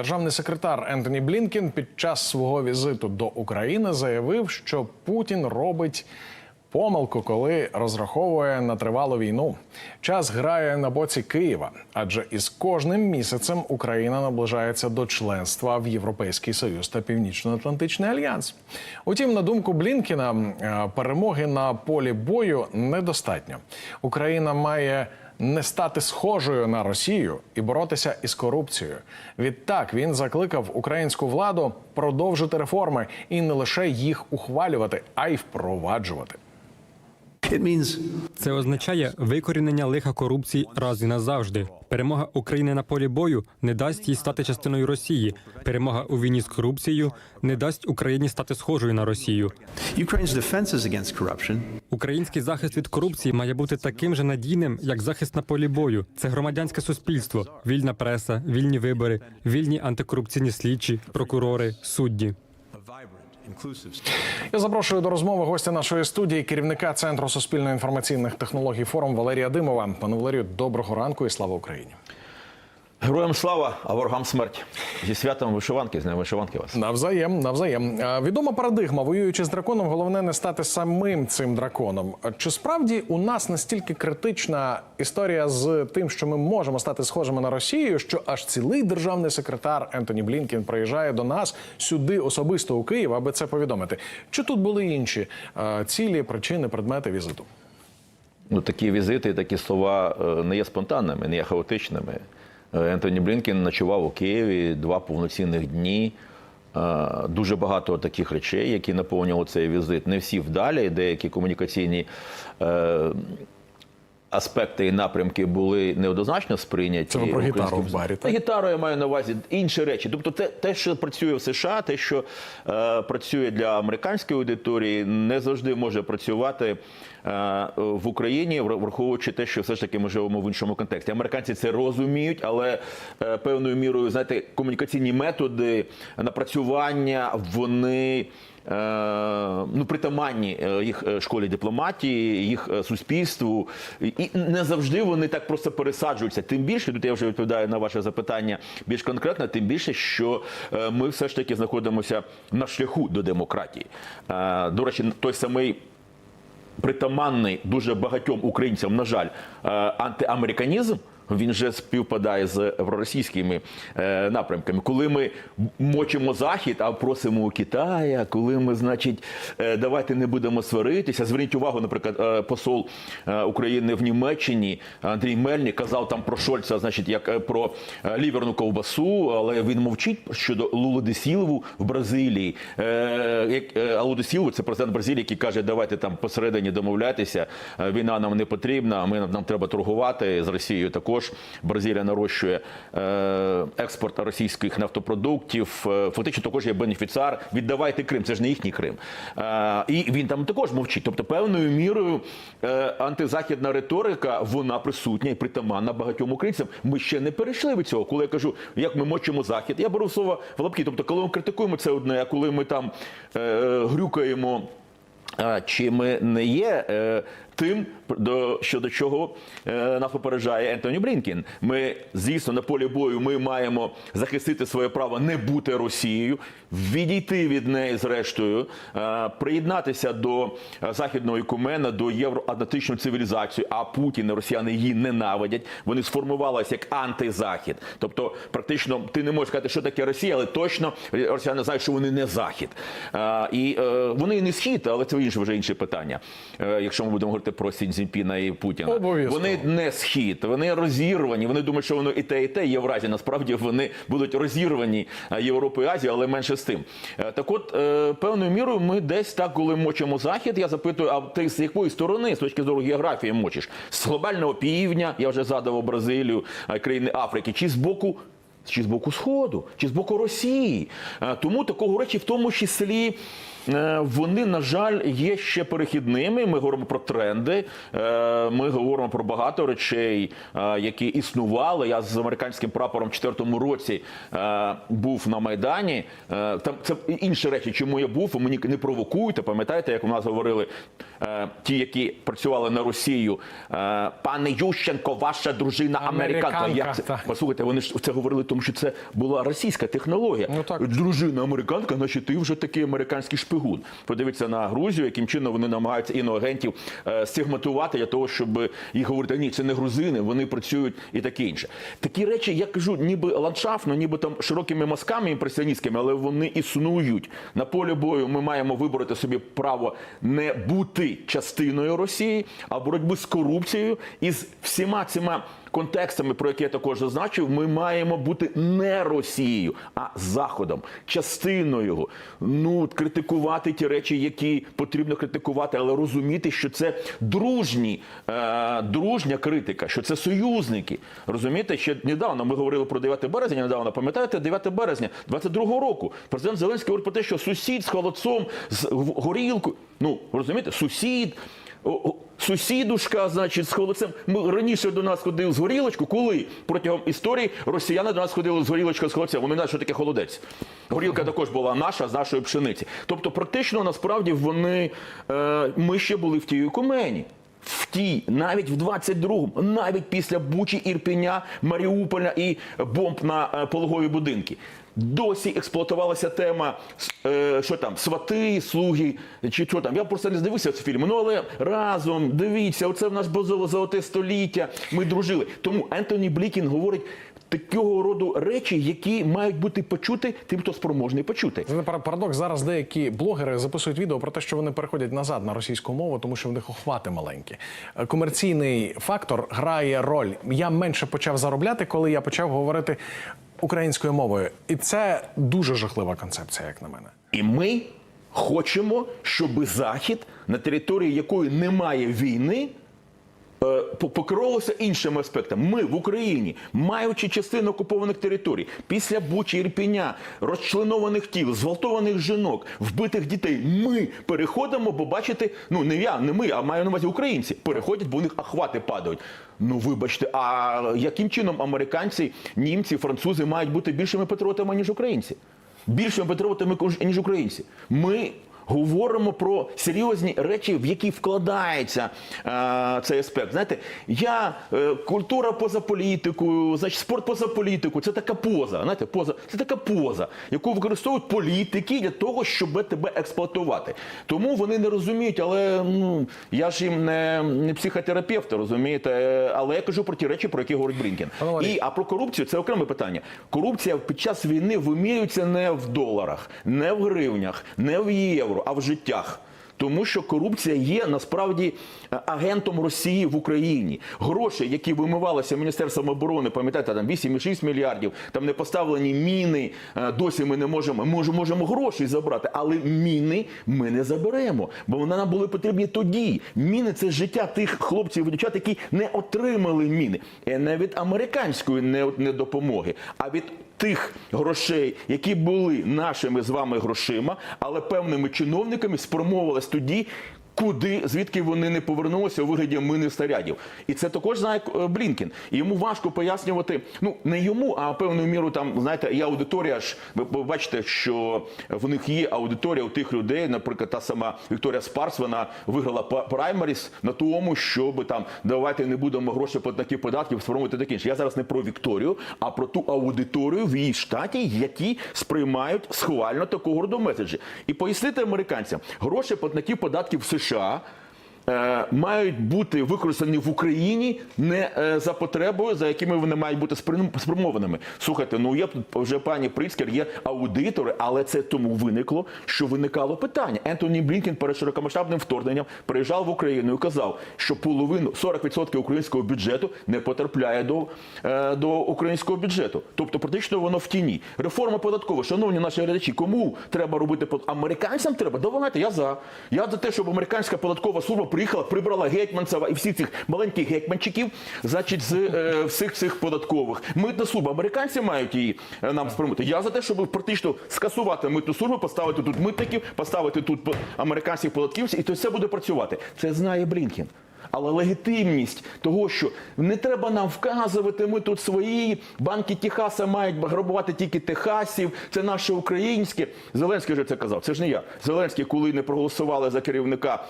Державний секретар Ентоні Блінкен під час свого візиту до України заявив, що Путін робить помилку, коли розраховує на тривалу війну. Час грає на боці Києва, адже із кожним місяцем Україна наближається до членства в Європейський Союз та Північно-Атлантичний альянс. Утім, на думку Блінкена, е, перемоги на полі бою недостатньо. Україна має не стати схожою на Росію і боротися із корупцією. Відтак він закликав українську владу продовжити реформи і не лише їх ухвалювати, а й впроваджувати. Це означає викорінення лиха корупції раз і назавжди. Перемога України на полі бою не дасть їй стати частиною Росії. Перемога у війні з корупцією не дасть Україні стати схожою на Росію. Український захист від корупції має бути таким же надійним, як захист на полі бою. Це громадянське суспільство, вільна преса, вільні вибори, вільні антикорупційні слідчі, прокурори, судді. Я запрошую до розмови гостя нашої студії, керівника Центру суспільно-інформаційних технологій форум Валерія Димова. Пане Валерію, доброго ранку і слава Україні. Героям слава, а ворогам смерть. Зі святом вишиванки, з ним вишиванки вас. Навзаєм, навзаєм. Відома парадигма, воюючи з драконом, головне не стати самим цим драконом. Чи справді у нас настільки критична історія з тим, що ми можемо стати схожими на Росію, що аж цілий державний секретар Ентоні Блінкен приїжджає до нас сюди особисто у Київ, аби це повідомити? Чи тут були інші цілі, причини, предмети візиту? Ну, такі візити, такі слова е, не є спонтанними, не є хаотичними. Е, Ентоні Блінкін ночував у Києві два повноцінних дні. Е, Дуже багато таких речей, які наповнювали цей візит. Не всі вдалі, деякі комунікаційні е, аспекти і напрямки були неоднозначно сприйняті. Це ви про гітару в барі, Та так? гітару я маю на увазі інші речі. Тобто, те, те, що працює в США, те, що е, працює для американської аудиторії, не завжди може працювати е, в Україні, враховуючи те, що все ж таки ми живемо в іншому контексті. Американці це розуміють, але е, певною мірою, знаєте, комунікаційні методи напрацювання вони. Е, Ну, притаманні е, їх е, школі дипломатії, їх суспільству, і не завжди вони так просто пересаджуються. Тим більше, тут я вже відповідаю на ваше запитання більш конкретно, тим більше, що ми все ж таки знаходимося на шляху до демократії. До речі, той самий притаманний дуже багатьом українцям, на жаль, антиамериканізм. Він же співпадає з проросійськими е, напрямками. Коли ми мочимо захід, а просимо у Китая, коли ми, значить, е, давайте не будемо сваритися. Зверніть увагу, наприклад, е, посол України в Німеччині Андрій Мельник казав там про Шольца, значить, як про ліверну ковбасу, але він мовчить щодо Лулу в Бразилії. Е, е, А Лулу – це президент Бразилії, який каже, давайте там посередині домовлятися. Війна нам не потрібна. Ми нам треба торгувати з Росією. Також Бразилія нарощує е, експорт російських нафтопродуктів. Е, Фактично також є бенефіціар. Віддавайте Крим, це ж не їхній Крим. Е, І він там також мовчить. Тобто, певною мірою антизахідна риторика вона присутня і притаманна багатьом українцям. Ми ще не перейшли від цього. Коли я кажу, як ми мочимо захід, я беру слово в лапки. Тобто, коли ми критикуємо це одне, а коли ми там грюкаємо. Чи ми не є тим, до щодо чого е, нас попереджає Ентоні Блінкін? Ми, звісно, на полі бою ми маємо захистити своє право не бути Росією, відійти від неї, зрештою, е, приєднатися до е, західного ікумена, до євроатлантичної цивілізації. А Путін і Росіяни її ненавидять. Вони сформувалися як антизахід. Тобто, практично, ти не можеш сказати, що таке Росія, але точно росіяни знають, що вони не захід. І вони не схід, але це вже інше питання. Якщо ми будемо говорити про Сі Цзіньпіна і Путіна, Обов'язково. вони не схід, вони розірвані. Вони думають, що воно і те, і те Євразія. Насправді вони будуть розірвані е, Європою і Азією, але менше з тим. Е, Так от, е, певною мірою, ми десь так, коли мочимо захід, я запитую, а ти з якої сторони, з точки зору географії, мочиш? З глобального півдня, я вже згадував Бразилію, країни Африки, чи з боку. Чи з боку Сходу, чи з боку Росії. Е, Тому такого речі, в тому числі, е, вони, на жаль, є ще перехідними. Ми говоримо про тренди, е, ми говоримо про багато речей, які існували. Я з американським прапором в 2004 році був на Майдані. Там це інші речі, чому я був, ви мені не провокуйте. Пам'ятаєте, як у нас говорили ті, які працювали на Росію. Пане Ющенко, ваша дружина американка. Американка, Як це? Послухайте, вони ж це говорили тому що це була російська технологія. Ну, так. Дружина американка, значить ти вже такий американський шпигун. Подивіться на Грузію, яким чином вони намагаються іноагентів е, стигматувати для того, щоб їх говорити, ні, це не грузини, вони працюють і таке інше. Такі речі, я кажу, ніби ландшафтно, ніби там широкими мазками імпресіоністськими, але вони існують. На полі бою ми маємо вибороти собі право не бути частиною Росії, а боротьби з корупцією і з всіма цими контекстами, про які я також зазначив, ми маємо бути не Росією, а Заходом, частиною його. Ну, критикувати ті речі, які потрібно критикувати, але розуміти, що це дружні, е, дружня критика, що це союзники. Розумієте, ще недавно ми говорили про 9 березня. Недавно пам'ятаєте, 9 березня 22-го року. Президент Зеленський говорить про те, що сусід з холодцом, з горілкою. Ну розумієте, сусід. Сусідушка, значить, з холодцем. Ми раніше до нас ходили з горілочку. Коли протягом історії росіяни до нас ходили з горілочкою з холодцем. Вони знають, що таке холодець. Горілка також була наша з нашої пшениці. Тобто, практично насправді вони е, ми ще були в тій кумені. В тій, навіть в 22-му, навіть після Бучі, Ірпеня, Маріуполя і бомб на е, пологові будинки. Досі експлуатувалася тема, е, що там, свати, слуги, чи що там. Я просто не здивився ці фільми. Ну але разом дивіться, оце в нас було золоте століття. Ми дружили. Тому Ентоні Блікін говорить такого роду речі, які мають бути почути тим, хто спроможний почути. Це не пара- парадокс. Зараз деякі блогери записують відео про те, що вони переходять назад на російську мову, тому що в них охвати маленькі. Е, Комерційний фактор грає роль. Я менше почав заробляти, коли я почав говорити українською мовою, і це дуже жахлива концепція, як на мене. І ми хочемо, щоб Захід, на території якої немає війни, е, іншими аспектами. Ми в Україні, маючи частину окупованих територій, після Бучі, Ірпіня, розчленованих тіл, зґвалтованих жінок, вбитих дітей, ми переходимо, бо бачите, ну не я, не ми, а маю на увазі українці, переходять, бо у них охвати падають. Ну вибачте, а яким чином американці, німці, французи мають бути більшими патріотами, ніж українці? Більшими патріотами, ніж українці? Ми говоримо про серйозні речі, в які вкладається е, цей аспект. Знаєте, я е, культура поза політикою, значить, спорт поза політикою. Це така поза. Знаєте, поза це така поза, яку використовують політики для того, щоб тебе експлуатувати. Тому вони не розуміють, але ну я ж їм не, не психотерапевт, розумієте. Але я кажу про ті речі, про які говорить Блінкен. І а про корупцію це окреме питання. Корупція під час війни вимірюється не в доларах, не в гривнях, не в євро, а в життях. Тому що корупція є насправді е, агентом Росії в Україні. Гроші, які вимивалися Міністерством оборони, пам'ятаєте, там 8,6 мільярдів, там не поставлені міни. е, Досі ми не можемо. Ми можемо гроші забрати, але міни ми не заберемо, бо вони нам були потрібні тоді. Міни це життя тих хлопців і дівчат, які не отримали міни. І не від американської не, не допомоги, а від тих грошей, які були нашими з вами грошима, але певними чиновниками спрямовувалась тоді. Куди звідки вони не повернулися у вигляді мини снарядів, і це також знає е, Блінкен. І йому важко пояснювати. Ну не йому, а певною мірою там знаєте, є аудиторія ж. Ви бачите, що в них є аудиторія у тих людей. Наприклад, та сама Вікторія Спарс, вона виграла праймаріс на тому, щоб там давайте не будемо гроші платників податків сформувати таке інше. Я зараз не про Вікторію, а про ту аудиторію в її штаті, які сприймають схвально такого роду меседжі. І пояснити американцям, гроші платників податків в США. Е, Мають бути використані в Україні не е, за потребою, за якими вони мають бути спрям- спрямованими. Слухайте, ну є вже пані Прицкер, є аудитори, але це тому виникло, що виникало питання. Ентоні Блінкен перед широкомасштабним вторгненням приїжджав в Україну і казав, що половину 40% українського бюджету не потрапляє до, е, до українського бюджету. Тобто, практично воно в тіні. Реформа податкова, шановні наші глядачі, кому треба робити американцям? Треба давайте. Я за. Я за те, щоб американська податкова служба приїхала, прибрала гетьманцева і всіх цих маленьких гетьманчиків, значить, з е, всіх цих податкових. Митна служба. Американці мають її е, нам спрямувати. Я за те, щоб практично скасувати митну службу, поставити тут митників, поставити тут американських податківців, і то все буде працювати. Це знає Блінкен. Але легітимність того, що не треба нам вказувати, ми тут свої банки Техаса мають грабувати тільки Техасів, це наше українське. Зеленський вже це казав. Це ж не я. Зеленський, коли не проголосували за керівника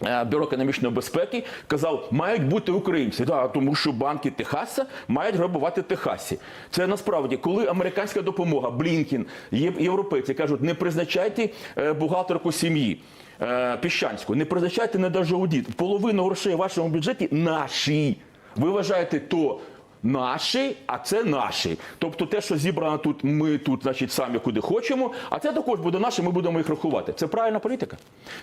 Бюро економічної безпеки казав, мають бути українці, да, тому що банки Техаса мають грабувати Техасі. Це насправді, коли американська допомога, Блінкін, європейці кажуть, не призначайте е, бухгалтерку сім'ї. е, Піщанську, не призначайте на аудіт. Половину грошей в вашому бюджеті наші. Ви вважаєте то наші, а це наші. Тобто те, що зібрано тут, ми тут, значить, самі куди хочемо, а це також буде наше, ми будемо їх рахувати. Це правильна політика.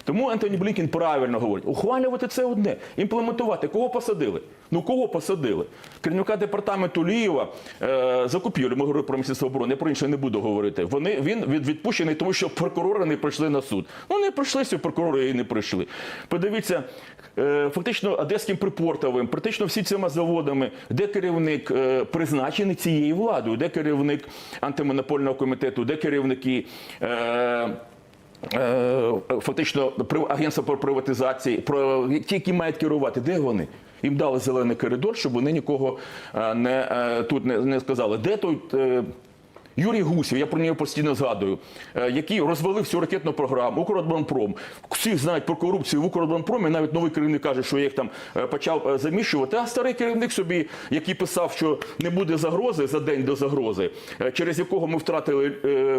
Тому Ентоні Блінкін правильно говорить: ухвалювати це одне, імплементувати. Кого посадили? Ну кого посадили? Керівника департаменту Лієва е, закупівлі, ми говорили про міністерство оборони, я про інше не буду говорити. Вони він від, відпущений, тому що прокурори не прийшли на суд. Ну не прийшли ці прокурори і не прийшли. Подивіться, е, фактично одеським припортовим, практично всі цими заводами, де керівник е, призначений цією владою, де керівник антимонопольного комітету, де керівники. Е, е, Фактично агентство по приватизації, про ті, які мають керувати, де вони? Їм дали зелений коридор, щоб вони нікого не тут не, не сказали. Де той Юрій Гусів, я про нього постійно згадую, е, який розвалив всю ракетну програму, Укроборонпром. Всі знають про корупцію в Укроборонпромі, навіть новий керівник каже, що я їх там е, почав е, заміщувати. А старий керівник собі, який писав, що не буде загрози за день до загрози, через якого ми втратили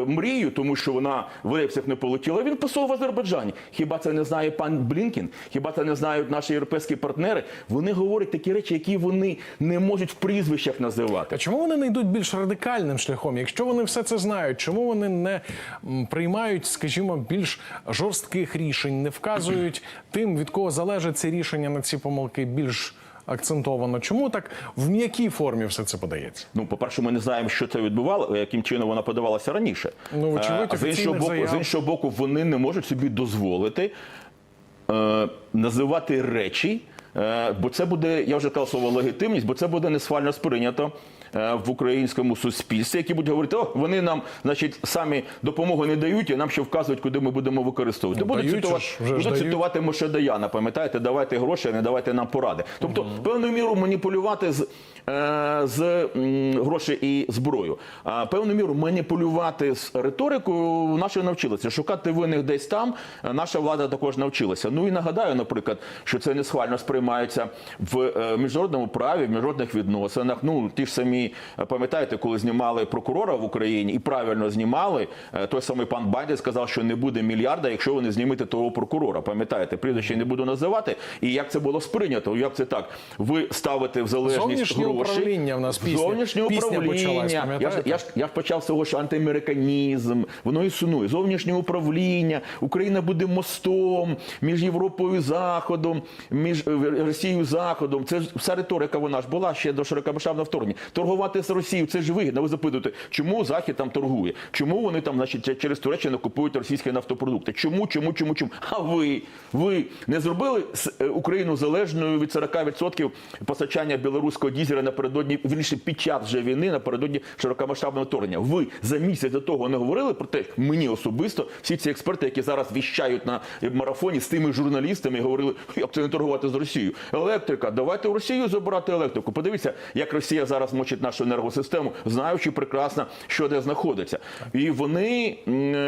мрію, тому що вона в рейсах не полетіла. Він посол в Азербайджані. Хіба це не знає пан Блінкін? Хіба це не знають наші європейські партнери? Вони говорять такі речі, які вони не можуть в прізвищах називати. А чому вони не йдуть більш радикальним шляхом? Якщо вони все це знають, чому вони не приймають, скажімо, більш жорстких рішень, не вказують тим, від кого залежить це рішення на ці помилки більш акцентовано? Чому так в м'якій формі все це подається? Ну, по-перше, ми не знаємо, що це відбувало, яким чином вона подавалася раніше. Ну, вочевидь, а з іншого боку, заяв. з іншого боку, вони не можуть собі дозволити е, називати речі, е, бо це буде, я вже казав слово легітимність, бо це буде несхвально сприйнято. Е, В українському суспільстві, які будуть говорити, о, вони нам, значить, самі допомогу не дають, і нам ще вказують, куди ми будемо використовувати. Ну, будуть цитувати, ж цитувати Моше Даяна, пам'ятаєте, давайте гроші, а не давайте нам поради. Тобто, певною міру маніпулювати з, е, з м, грошей і зброю. А певною міру маніпулювати з риторикою наші навчилися. Шукати винних десь там. е, Наша влада також навчилася. Ну і нагадаю, наприклад, що це не схвально сприймається в міжнародному праві, в міжнародних відносинах. Ну ті ж самі е, пам'ятаєте, коли знімали прокурора в Україні і правильно знімали. е, Той самий пан Байден сказав, що не буде мільярда, якщо ви не знімете того прокурора. Пам'ятаєте, прізвище не буду називати. І як це було сприйнято? Як це так? Ви ставите в залежність Зовнішнє гроші. управління в нас пісня. Зовнішнє Пісня управління. почалась, я, ж, я, ж, я ж почав з того, що антиамериканізм, воно існує. Зовнішнє управління, Україна буде мостом між Європою і Заходом, між е, Росією і Заходом. Це ж вся риторика вона ж була ще до широкомасштабного вторгнення. Торгувати з Росією це ж вигідно. Ви запитуєте, чому Захід там торгує? Чому вони там, значить, через Туреччину купують російські нафтопродукти? Чому, чому, чому, чому? А ви, ви не зробили е, Україну залежною від 40% постачання білоруського дізеля напередодні, вірніше, під час вже війни напередодні широкомасштабного вторгнення. Ви за місяць до того не говорили про те, мені особисто, всі ці експерти, які зараз віщають на марафоні з тими журналістами, говорили, як це не торгувати з Росією. Електрика, давайте в Росію забирати електрику. Подивіться, як Росія зараз мочить нашу енергосистему, знаючи прекрасно, що де знаходиться. І вони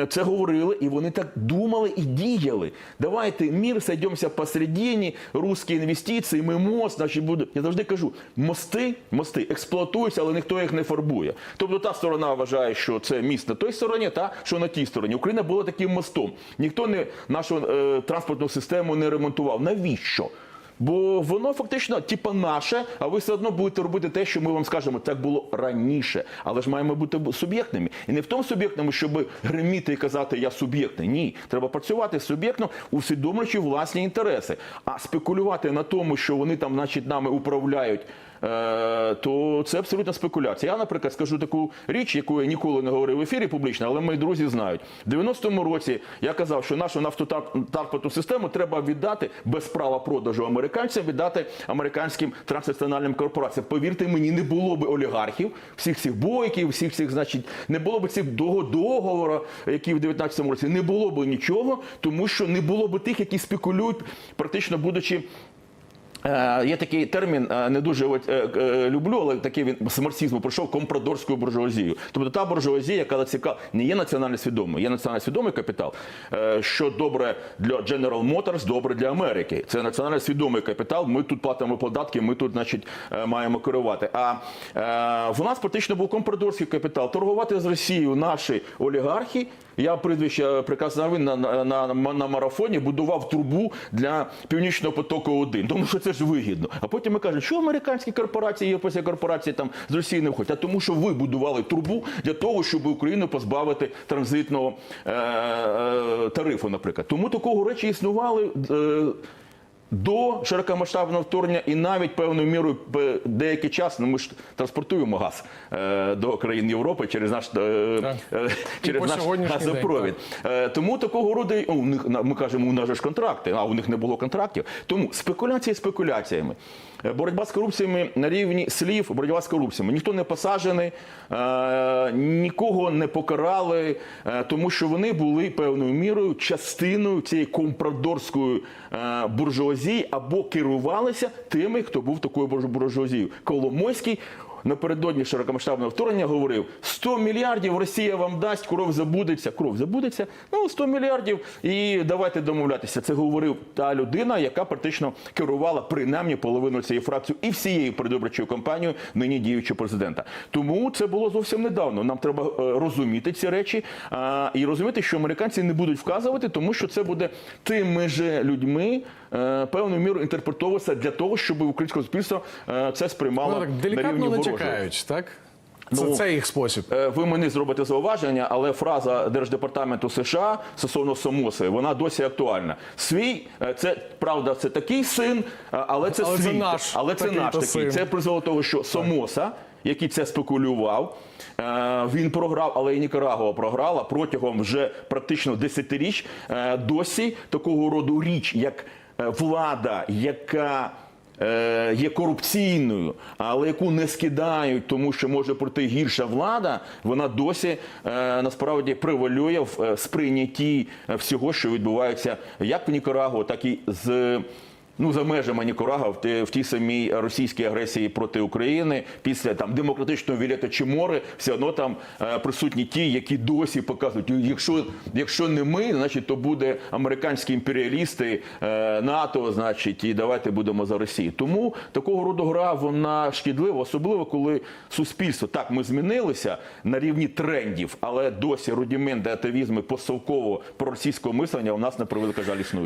це говорили, і вони так думали і діяли. Давайте мір сойдемося посередині, русські інвестиції, ми мост, значить буде. Я завжди кажу, мости, мости експлуатуються, але ніхто їх не фарбує. Тобто та сторона вважає, що це міст на той стороні, та що на тій стороні. Україна була таким мостом. Ніхто не нашу е, транспортну систему не ремонтував. Навіщо? Бо воно фактично типа наше, а ви все одно будете робити те, що ми вам скажемо. Так було раніше, але ж маємо бути суб'єктними. І не в тому суб'єктному, щоб гриміти і казати я суб'єктний. Ні, треба працювати суб'єктно, усвідомлюючи власні інтереси. А спекулювати на тому, що вони там, значить, нами управляють. Е, То це абсолютна спекуляція. Я, наприклад, скажу таку річ, яку я ніколи не говорив в ефірі публічно, але мої друзі знають. В 90-му році я казав, що нашу нафтотранспортну систему треба віддати без права продажу американцям, віддати американським транснаціональним корпораціям. Повірте мені, не було б олігархів, всіх цих бойків, всіх цих, значить, не було б цих договору, які в 19-му році не було б нічого, тому що не було б тих, які спекулюють, практично будучи Є такий термін, е, не дуже е, е, люблю, але такий він з марксизму прийшов компрадорською буржуазією. Тобто та буржуазія, яка цікава, не є національно свідомою, є національно свідомий капітал, е, що добре для General Motors, добре для Америки. Це національно свідомий капітал. Ми тут платимо податки, ми тут, значить, е, маємо керувати. А е, в нас практично був компрадорський капітал. Торгувати з Росією наші олігархи. Я прізвище знаю, на, на, на, на марафоні будував трубу для Північного потоку 1 тому що це ж вигідно. А потім ми кажемо, що американські корпорації, європейські корпорації там з Росії не входять, А тому, що ви будували трубу для того, щоб Україну позбавити транзитного е, е, тарифу, наприклад. Тому такого речі існували. Е, до широкомасштабного вторгнення і навіть певною мірою деякий час ну, ми ж транспортуємо газ е, до країн Європи через наш е, е, через наш газопровід. день. Тому такого роду о, у них ми кажемо, у нас же ж контракти, а у них не було контрактів. Тому спекуляції спекуляціями. Е, Боротьба з корупціями на рівні слів, боротьба з корупціями. Ніхто не посаджений, е, нікого не покарали, е, тому що вони були певною мірою частиною цієї компрадорської буржуазії або керувалися тими, хто був такою бурж- буржуазією. Коломойський напередодні широкомасштабного вторгнення говорив: 100 мільярдів Росія вам дасть, кров забудеться. Кров забудеться. Ну 100 мільярдів, і давайте домовлятися. Це говорив та людина, яка практично керувала принаймні половину цієї фракції і всією передвиборчою кампанією нині діючого президента. Тому це було зовсім недавно. Нам треба е, розуміти ці речі а, і розуміти, що американці не будуть вказувати, тому що це буде тими же людьми певною мірою інтерпретовуватися для того, щоб українське суспільство е, це сприймало Ну, так на делікатно рівні не чекають, так? Це, Ну, це їх спосіб. Е, Ви мені зробите зауваження, але фраза Держдепартаменту США стосовно Самоси, вона досі актуальна. Свій е, це правда, це такий син, е, але це Але це свій. наш але це такий-то наш такий. син. Це призвело до того, що Самоса, який це спекулював, е, він програв, але і Нікарагуа програла протягом вже практично десятиріч. Е, Досі такого роду річ, як е, влада, яка е, є корупційною, але яку не скидають, тому що може пройти гірша влада, вона досі е, насправді превалює в е, сприйнятті е, всього, що відбувається як в Нікарагуа, так і з. Ну, за межами Нікарагуа в, в тій самій російській агресії проти України після там демократичного Вілета Чимори все одно там е, присутні ті, які досі показують, якщо, якщо не ми, значить то буде американські імперіалісти е, НАТО, значить, і давайте будемо за Росію. Тому такого роду гра вона шкідлива, особливо коли суспільство так ми змінилися на рівні трендів, але досі рудименти атавізми постсовкового проросійського мислення у нас на превелика жаль існують.